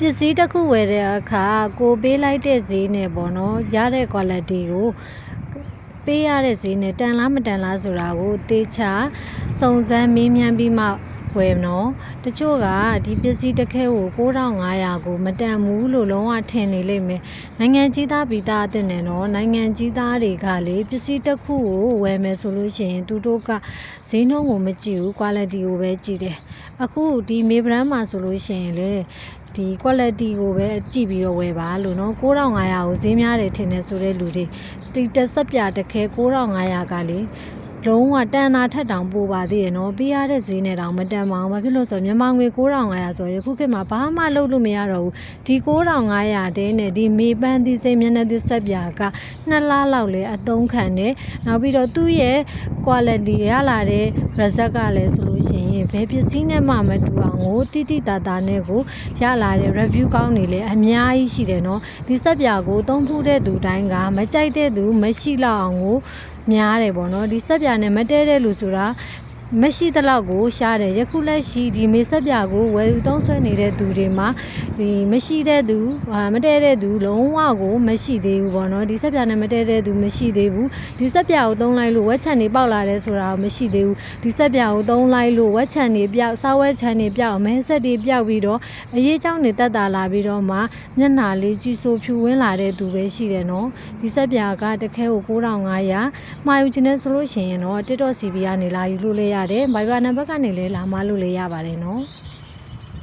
ပစ္စည်းတစ်ခုဝယ်တဲ့အခါကိုပေးလိုက်တဲ့ဈေးနဲ့ပေါ့နော်ရတဲ့ quality ကိုပေးရတဲ့ဈေးနဲ့တန်လားမတန်လားဆိုတာကိုတေချာစုံစမ်းမေးမြန်းပြီးမှ ဝယ်နော်တချို့ကဒီပစ္စည်းတစ်ခဲကို9500ကိုမတန်ဘူးလို့လုံးဝထင်နေလိမ့်မယ်နိုင်ငံကြီးသားပြည်သားအတဲ့နဲ့နော်နိုင်ငံကြီးသားတွေကလေပစ္စည်းတစ်ခုကိုဝယ်မယ်ဆိုလို့ရှိရင်သူတို့ကဈေးနှုန်းကိုမကြည့်ဘူး quality ကိုပဲကြည့်တယ်အခုဒီမေဘရန်မှာဆိုလို့ရှိရင်လေဒီ quality ကိုပဲကြည့်ပြီးတော့ဝယ်ပါလို့နော်9500ကိုဈေးများတယ်ထင်တယ်ဆိုတဲ့လူတွေဒီတစ်ဆက်ပြတစ်ခဲ9500ကလေ လုံးဝတန်တာထက်တောင်ပိုပါသေးရနော်ပေးရတဲ့ဈေးနဲ့တောင်မတန်ပါဘူးဘာဖြစ်လို့ဆိုတော့မြန်မာငွေ9500ဆိုရင်ယခုခေတ်မှာဘာမှလုပ်လို့မရတော့ဘူးဒီ9500တဲနဲ့ဒီမေပန်းသီးစိမ်းမျက်နှာသစ်ဆက်ပြာကနှစ်လလောက်လဲအသုံးခံတယ်နောက်ပြီးတော့သူ့ရဲ့ quality ရလာတဲ့ result ကလည်းဆိုလို့ရှိရင်ဘယ်ပစ္စည်းနဲ့မှမတူအောင်ကိုတိတိတသားနဲ့ကိုရလာတဲ့ review ကောင်းနေလဲအများကြီးရှိတယ်နော်ဒီဆက်ပြာကိုသုံးဖူးတဲ့သူတိုင်းကမကြိုက်တဲ့သူမရှိလောက်အောင်ကို များတယ်ပေါ့နော်ဒီဆက်ပြာနဲ့မတဲတဲ့လူဆိုတာ မရှိသလောက်ကိုရှားတယ်ယခုလက်ရှိဒီမေဆက်ပြာကိုဝယ်ယူသုံးဆွဲနေတဲ့သူတွေမှာဒီမရှိတဲ့သူအာမတဲတဲ့သူလုံးဝကိုမရှိသေးဘူးပေါ့နော်ဒီဆက်ပြာနဲ့မတဲတဲ့သူမရှိသေးဘူးဒီဆက်ပြာကိုသုံးလိုက်လို့ဝက်ချန်တွေပေါက်လာတယ်ဆိုတာမရှိသေးဘူးဒီဆက်ပြာကိုသုံးလိုက်လို့ဝက်ချန်တွေပြောက်စားဝက်ချန်တွေပြောက်မဲဆက်တွေပြောက်ပြီးတော့အရေးကြောင်းတွေတက်တာလာပြီးတော့မှမျက်နှာလေးကြီးဆိုဖြူဝင်းလာတဲ့သူပဲရှိတယ်နော်ဒီဆက်ပြာကတစ်ခဲကို9500မှာယူခြင်းနဲ့ဆိုလို့ရှိရင်တော့ TikTok CB ကနေလာယူလို့လည်းရတယ် Viber နံပါတ်ကနေလည်းလာမလို့လည်းရပါတယ်နော်